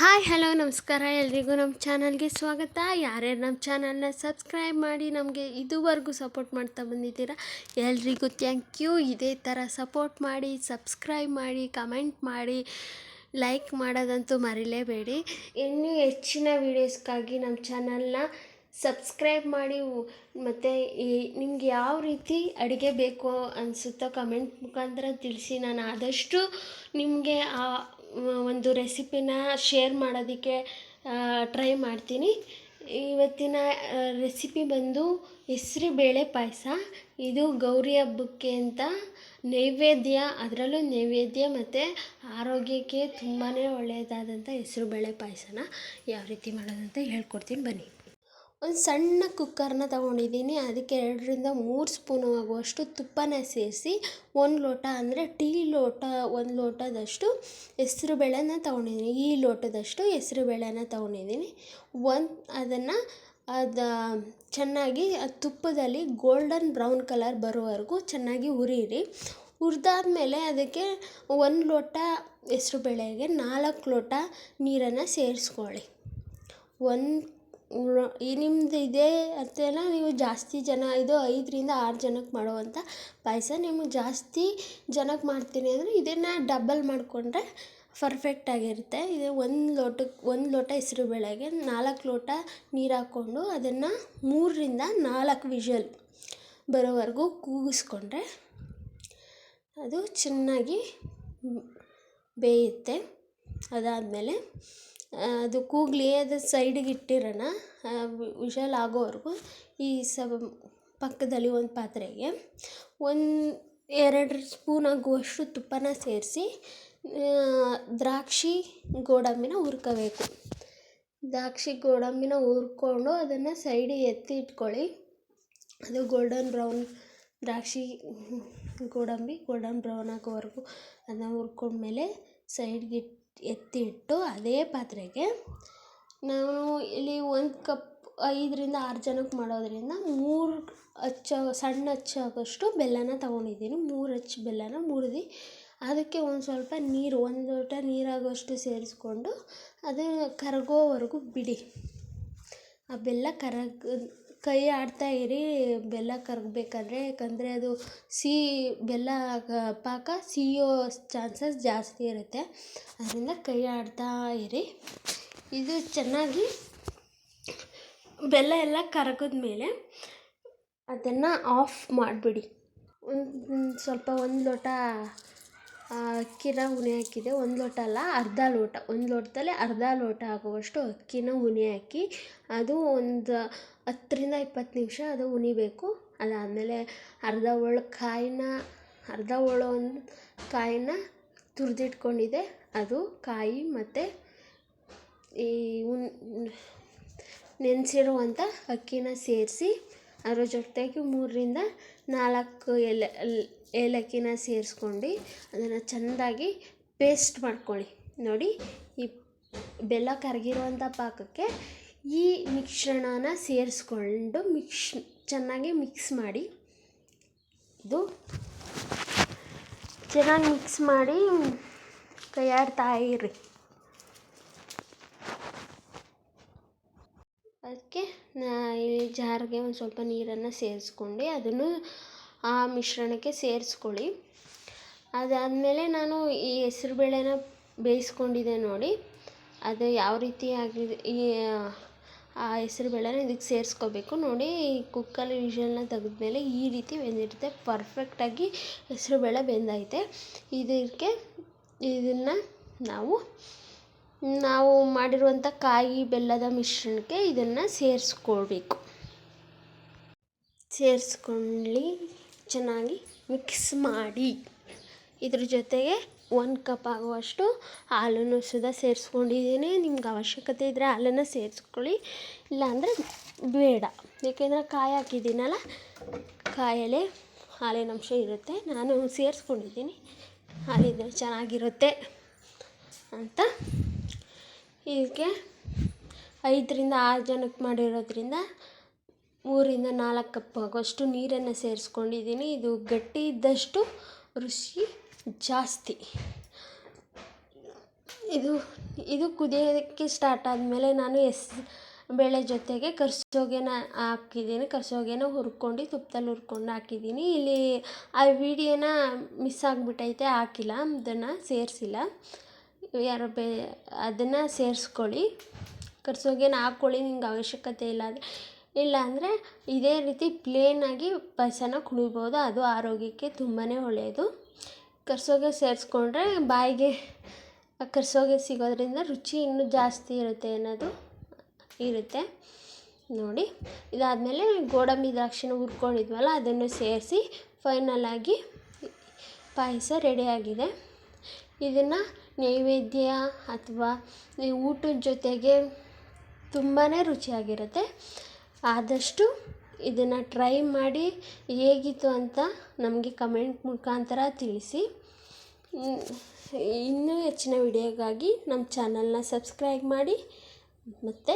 Hi, hello, ನಮಸ್ಕಾರ. ಎಲ್ರಿಗೂ ನಮ್ಮ ಚಾನಲ್ಗೆ ಸ್ವಾಗತ. ಯಾರ್ಯಾರು ನಮ್ಮ ಚಾನಲ್ನ ಸಬ್ಸ್ಕ್ರೈಬ್ ಮಾಡಿ ನಮಗೆ ಇದುವರೆಗೂ ಸಪೋರ್ಟ್ ಮಾಡ್ತಾ ಬಂದಿದ್ದೀರಾ, ಎಲ್ರಿಗೂ ಥ್ಯಾಂಕ್ ಯು ಇದೇ ಥರ ಸಪೋರ್ಟ್ ಮಾಡಿ, ಸಬ್ಸ್ಕ್ರೈಬ್ ಮಾಡಿ, ಕಮೆಂಟ್ ಮಾಡಿ ಲೈಕ್ ಮಾಡೋದಂತೂ ಮರಿಲೇಬೇಡಿ. ಇನ್ನೂ ಹೆಚ್ಚಿನ ವೀಡಿಯೋಸ್ಗಾಗಿ ನಮ್ಮ ಚಾನಲ್ನ ಸಬ್ಸ್ಕ್ರೈಬ್ ಮಾಡಿ, ಮತ್ತು ಈ ನಿಮ್ಗೆ ಯಾವ ರೀತಿ ಅಡುಗೆ ಬೇಕು ಅನಿಸುತ್ತೋ ಕಮೆಂಟ್ ಮುಖಾಂತರ ತಿಳಿಸಿ. ನಾನು ಆದಷ್ಟು ನಿಮಗೆ ಆ ಒಂದು ರೆಸಿಪಿನ ಶೇರ್ ಮಾಡೋದಕ್ಕೆ ಟ್ರೈ ಮಾಡ್ತೀನಿ. ಇವತ್ತಿನ ರೆಸಿಪಿ ಬಂದು ಹೆಸ್ರುಬೇಳೆ ಪಾಯಸ. ಇದು ಗೌರಿ ಹಬ್ಬಕ್ಕೆ ಅಂತ ನೈವೇದ್ಯ, ಅದರಲ್ಲೂ ನೈವೇದ್ಯ ಮತ್ತು ಆರೋಗ್ಯಕ್ಕೆ ತುಂಬಾ ಒಳ್ಳೆಯದಾದಂಥ ಹೆಸ್ರುಬೇಳೆ ಪಾಯಸನ ಯಾವ ರೀತಿ ಮಾಡೋದಂತ ಹೇಳ್ಕೊಡ್ತೀನಿ. ಬನ್ನಿ. ಒಂದು ಸಣ್ಣ ಕುಕ್ಕರ್ನ ತಗೊಂಡಿದ್ದೀನಿ. ಅದಕ್ಕೆ ಎರಡರಿಂದ ಮೂರು ಸ್ಪೂನು ಆಗುವಷ್ಟು ತುಪ್ಪನ ಸೇರಿಸಿ ಒಂದು ಲೋಟ ಅಂದರೆ ಟೀ ಲೋಟ, ಒಂದು ಲೋಟದಷ್ಟು ಹೆಸರು ಬೇಳೆನ ತಗೊಂಡಿದ್ದೀನಿ. ಈ ಲೋಟದಷ್ಟು ಹೆಸ್ರು ಬೇಳೆನ ತಗೊಂಡಿದ್ದೀನಿ. ಒಂದು ಅದನ್ನು ಅದು ಚೆನ್ನಾಗಿ ತುಪ್ಪದಲ್ಲಿ ಗೋಲ್ಡನ್ ಬ್ರೌನ್ ಕಲರ್ ಬರೋವರೆಗೂ ಚೆನ್ನಾಗಿ ಹುರಿಯಿರಿ. ಹುರಿದಾದ್ಮೇಲೆ ಅದಕ್ಕೆ ಒಂದು ಲೋಟ ಹೆಸ್ರು ಬೇಳೆಗೆ ನಾಲ್ಕು ಲೋಟ ನೀರನ್ನು ಸೇರಿಸ್ಕೊಳ್ಳಿ. ಒಂದು ಈ ನಿಮ್ದು ಇದೇ ಅಂತೇನ ನೀವು ಜಾಸ್ತಿ ಜನ, ಇದು ಐದರಿಂದ ಆರು ಜನಕ್ಕೆ ಮಾಡುವಂಥ ಪಾಯಸ. ನಿಮಗೆ ಜಾಸ್ತಿ ಜನಕ್ಕೆ ಮಾಡ್ತೀನಿ ಅಂದರೆ ಇದನ್ನು ಡಬಲ್ ಮಾಡಿಕೊಂಡ್ರೆ ಪರ್ಫೆಕ್ಟಾಗಿರುತ್ತೆ ಇದು ಒಂದು ಲೋಟಕ್ಕೆ ಒಂದು ಲೋಟ ಹೆಸ್ರು ಬೆಳಗ್ಗೆ ನಾಲ್ಕು ಲೋಟ ನೀರು ಹಾಕ್ಕೊಂಡು ಅದನ್ನು ಮೂರರಿಂದ ನಾಲ್ಕು ವಿಷಲ್ ಬರೋವರೆಗೂ ಕೂಗಿಸ್ಕೊಂಡ್ರೆ ಅದು ಚೆನ್ನಾಗಿ ಬೇಯುತ್ತೆ. ಅದಾದಮೇಲೆ ಅದು ಕೂಗಲಿ, ಅದು ಸೈಡಿಗೆ ಇಟ್ಟಿರೋಣ. ವಿಶಲ್ ಆಗೋವರೆಗೂ ಈ ಸಬ, ಪಕ್ಕದಲ್ಲಿ ಒಂದು ಪಾತ್ರೆಗೆ ಒಂದು ಎರಡು ಸ್ಪೂನ್ ಆಗುವಷ್ಟು ತುಪ್ಪನ ಸೇರಿಸಿ ದ್ರಾಕ್ಷಿ ಗೋಡಂಬಿನ ಹುರ್ಕೋಬೇಕು. ದ್ರಾಕ್ಷಿ ಗೋಡಂಬಿನ ಹುರ್ಕೊಂಡು ಅದನ್ನು ಸೈಡಿಗೆ ಎತ್ತಿ ಇಟ್ಕೊಳ್ಳಿ. ಅದು ಗೋಲ್ಡನ್ ಬ್ರೌನ್ ದ್ರಾಕ್ಷಿ ಗೋಡಂಬಿ ಗೋಲ್ಡನ್ ಬ್ರೌನ್ ಆಗೋವರೆಗೂ ಅದನ್ನ ಹುರ್ಕೊಂಡ್ಮೇಲೆ ಸೈಡ್ಗೆ ಇಟ್ಟು ಎತ್ತಿ ಇಟ್ಟು ಅದೇ ಪಾತ್ರೆಗೆ ನಾನು ಇಲ್ಲಿ ಒಂದು ಕಪ್ ಐದರಿಂದ ಆರು ಜನಕ್ಕೆ ಮಾಡೋದರಿಂದ ಮೂರು ಅಚ್ಚು ಸಣ್ಣ ಹಚ್ಚಾಗೋಷ್ಟು ಬೆಲ್ಲನ ತಗೊಂಡಿದ್ದೀನಿ. ಮೂರು ಅಚ್ಚು ಬೆಲ್ಲನ ಮುರಿದು ಅದಕ್ಕೆ ಒಂದು ಸ್ವಲ್ಪ ನೀರು, ಒಂದು ಲೋಟ ನೀರಾಗೋಷ್ಟು ಸೇರಿಸ್ಕೊಂಡು ಅದು ಕರಗೋವರೆಗೂ ಬಿಡಿ. ಆ ಬೆಲ್ಲ ಕರಗ ಕೈ ಆಡ್ತಾ ಇರಿ, ಬೆಲ್ಲ ಕರಗಬೇಕಾದ್ರೆ. ಯಾಕಂದರೆ ಅದು ಸಿಹಿ ಬೆಲ್ಲ ಪಾಕ ಸಿಹಿಯೋ ಚಾನ್ಸಸ್ ಜಾಸ್ತಿ ಇರುತ್ತೆ. ಅದರಿಂದ ಕೈ ಆಡ್ತಾ ಇರಿ. ಇದು ಚೆನ್ನಾಗಿ ಬೆಲ್ಲ ಎಲ್ಲ ಕರಗಿದ ಮೇಲೆ ಅದನ್ನು ಆಫ್ ಮಾಡಿಬಿಡಿ. ಒಂದು ಸ್ವಲ್ಪ ಒಂದು ಲೋಟ ಅಕ್ಕಿನ ಉಣಿ ಹಾಕಿದೆ. ಒಂದು ಲೋಟ ಅಲ್ಲ, ಅರ್ಧ ಲೋಟ. ಒಂದು ಲೋಟದಲ್ಲಿ ಅರ್ಧ ಲೋಟ ಆಗುವಷ್ಟು ಅಕ್ಕಿನ ಉನಿ ಹಾಕಿ ಅದು ಒಂದು ಹತ್ತರಿಂದ ಇಪ್ಪತ್ತು ನಿಮಿಷ ಅದು ಹುನಿಬೇಕು ಅದಾದಮೇಲೆ ಅರ್ಧ ಹೋಳು ಕಾಯಿನ, ಅರ್ಧ ಹೋಳು ಒಂದು ಕಾಯಿನ ತುರಿದಿಟ್ಕೊಂಡಿದೆ. ಅದು ಕಾಯಿ ಮತ್ತು ಈ ಉನ್ ನೆನೆಸಿರುವಂಥ ಅಕ್ಕಿನ ಸೇರಿಸಿ, ಅದರ ಜೊತೆಗೆ ಮೂರರಿಂದ ನಾಲ್ಕು ಎಲೆ ಏಲಕ್ಕಿನ ಸೇರಿಸ್ಕೊಂಡು ಅದನ್ನು ಚೆಂದಾಗಿ ಪೇಸ್ಟ್ ಮಾಡ್ಕೊಳ್ಳಿ. ನೋಡಿ, ಈ ಬೆಲ್ಲ ಕರಗಿರುವಂಥ ಪಾಕಕ್ಕೆ ಈ ಮಿಶ್ರಣನ ಸೇರಿಸ್ಕೊಂಡು ಮಿಕ್ಸ್, ಚೆನ್ನಾಗಿ ಮಿಕ್ಸ್ ಮಾಡಿ, ಇದು ಚೆನ್ನಾಗಿ ಮಿಕ್ಸ್ ಮಾಡಿ ಕೈಯಾಡ್ತಾ ಇರಿ. ಅದಕ್ಕೆ ನಾ ಈ ಜಾರಿಗೆ ಒಂದು ಸ್ವಲ್ಪ ನೀರನ್ನು ಸೇರಿಸ್ಕೊಂಡು ಅದನ್ನು ಆ ಮಿಶ್ರಣಕ್ಕೆ ಸೇರಿಸ್ಕೊಳ್ಳಿ. ಅದಾದಮೇಲೆ ನಾನು ಈ ಹೆಸ್ರುಬೇಳೆನ ಬೇಯಿಸ್ಕೊಂಡಿದ್ದೆ ನೋಡಿ. ಅದು ಯಾವ ರೀತಿ ಆಗಿದೆ, ಈ, ಆ ಹೆಸ್ರುಬೇಳೆನ ಇದಕ್ಕೆ ಸೇರಿಸ್ಕೋಬೇಕು ನೋಡಿ. ಕುಕ್ಕಲ್ಲಿ ವಿಷಲ್ನ ತೆಗೆದ್ಮೇಲೆ ಈ ರೀತಿ ಬೆಂದಿರುತ್ತೆ. ಪರ್ಫೆಕ್ಟಾಗಿ ಹೆಸ್ರುಬೇಳೆ ಬೆಂದೈತೆ ಇದಕ್ಕೆ ಇದನ್ನು ನಾವು ನಾವು ಮಾಡಿರುವಂಥ ಕಾಯಿ ಬೆಲ್ಲದ ಮಿಶ್ರಣಕ್ಕೆ ಇದನ್ನು ಸೇರಿಸ್ಕೊಳ್ಬೇಕು. ಸೇರಿಸ್ಕೊಳ್ಳಿ. ಚೆನ್ನಾಗಿ ಮಿಕ್ಸ್ ಮಾಡಿ. ಇದ್ರ ಜೊತೆಗೆ ಒಂದು ಕಪ್ ಆಗುವಷ್ಟು ಹಾಲನ್ನು ಸುದಾ ಸೇರಿಸ್ಕೊಂಡಿದ್ದೀನಿ. ನಿಮ್ಗೆ ಅವಶ್ಯಕತೆ ಇದ್ದರೆ ಹಾಲನ್ನು ಸೇರಿಸ್ಕೊಳ್ಳಿ, ಇಲ್ಲಾಂದರೆ ಬೇಡ. ಏಕೆಂದರೆ ಕಾಯಿ ಹಾಕಿದ್ದೀನಲ್ಲ, ಕಾಯಲ್ಲೇ ಹಾಲಿನ ಅಂಶ ಇರುತ್ತೆ. ನಾನು ಸೇರಿಸ್ಕೊಂಡಿದ್ದೀನಿ. ಹಾಲಿದ್ರೆ ಚೆನ್ನಾಗಿರುತ್ತೆ ಅಂತ. ಇದಕ್ಕೆ ಐದರಿಂದ ಆರು ಜನಕ್ಕೆ ಮಾಡಿರೋದ್ರಿಂದ ಮೂರಿಂದ ನಾಲ್ಕು ಕಪ್ ಆಗುವಷ್ಟು ನೀರನ್ನು ಸೇರಿಸ್ಕೊಂಡಿದ್ದೀನಿ. ಇದು ಗಟ್ಟಿ ಇದ್ದಷ್ಟು ರುಚಿ ಜಾಸ್ತಿ. ಇದು ಇದು ಕುದಿಯೋದಕ್ಕೆ ಸ್ಟಾರ್ಟ್ ಆದಮೇಲೆ ನಾನು ಎಸ್, ಬೇಳೆ ಜೊತೆಗೆ ಕರ್ಸೋಗೇನ ಹಾಕಿದ್ದೀನಿ. ಕರ್ಸೋಗೇನ ಹುರ್ಕೊಂಡು, ತುಪ್ಪದಲ್ಲಿ ಹುರ್ಕೊಂಡು ಹಾಕಿದ್ದೀನಿ. ಇಲ್ಲಿ ಆ ವಿಡಿಯೋನ ಮಿಸ್ ಆಗಿಬಿಟ್ಟೈತೆ, ಹಾಕಿಲ್ಲ. ಅದನ್ನು ಸೇರಿಸಿಲ್ಲ. ಯಾರು ಬೇ, ಅದನ್ನು ಸೇರಿಸ್ಕೊಳ್ಳಿ. ಕರ್ಸೋಗೇನ ಹಾಕ್ಕೊಳ್ಳಿ ನಿಮ್ಗೆ ಅವಶ್ಯಕತೆ ಇಲ್ಲ. ಇಲ್ಲ ಅಂದರೆ ಇದೇ ರೀತಿ ಪ್ಲೇನಾಗಿ ಪಾಯಸನ ಕುಡಿಬೋದು. ಅದು ಆರೋಗ್ಯಕ್ಕೆ ತುಂಬಾ ಒಳ್ಳೆಯದು ಕರ್ಸೋಗೆ ಸೇರಿಸ್ಕೊಂಡ್ರೆ ಬಾಯಿಗೆ, ಕರ್ಸೋಗೆ ಸಿಗೋದ್ರಿಂದ ರುಚಿ ಇನ್ನೂ ಜಾಸ್ತಿ ಇರುತ್ತೆ ಅನ್ನೋದು ಇರುತ್ತೆ. ನೋಡಿ, ಇದಾದಮೇಲೆ ಗೋಡಂಬಿ ದ್ರಾಕ್ಷಿನ ಹುರ್ಕೊಂಡಿದ್ವಲ್ಲ, ಅದನ್ನು ಸೇರಿಸಿ ಫೈನಲಾಗಿ ಪಾಯಸ ರೆಡಿಯಾಗಿದೆ ಇದನ್ನು ನೈವೇದ್ಯ ಅಥವಾ ಊಟದ ಜೊತೆಗೆ ತುಂಬಾ ರುಚಿಯಾಗಿರುತ್ತೆ. ಆದಷ್ಟು ಇದನ್ನು ಟ್ರೈ ಮಾಡಿ ಹೇಗಿತ್ತು ಅಂತ ನಮಗೆ ಕಮೆಂಟ್ ಮುಖಾಂತರ ತಿಳಿಸಿ. ಇನ್ನೂ ಹೆಚ್ಚಿನ ವಿಡಿಯೋಗಾಗಿ ನಮ್ಮ ಚಾನಲ್ನ ಸಬ್ಸ್ಕ್ರೈಬ್ ಮಾಡಿ. ಮತ್ತು